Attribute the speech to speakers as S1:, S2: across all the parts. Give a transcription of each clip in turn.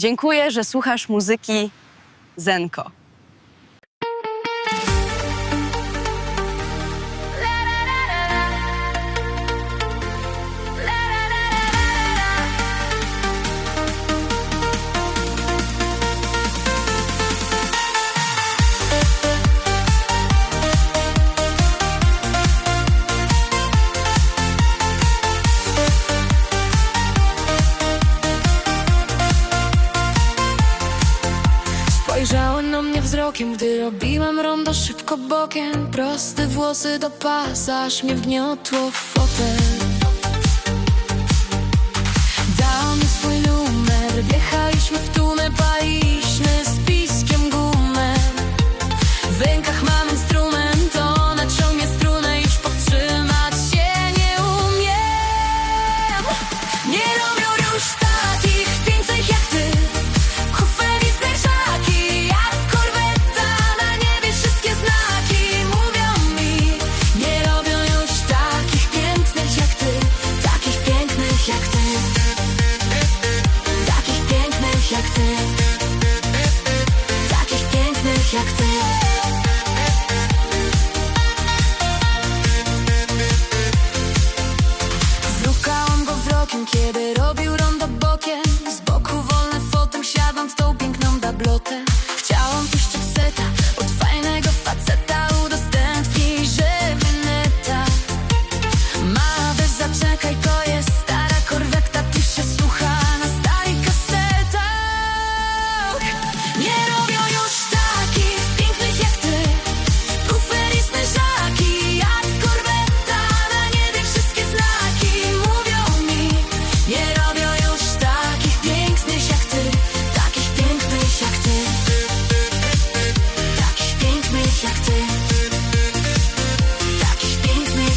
S1: Dziękuję, że słuchasz muzyki Zenko.
S2: bokiem Gdy robiłam rondo szybko bokiem. Proste włosy do pasa Aż mnie wgniotło w fotel.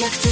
S2: Як ти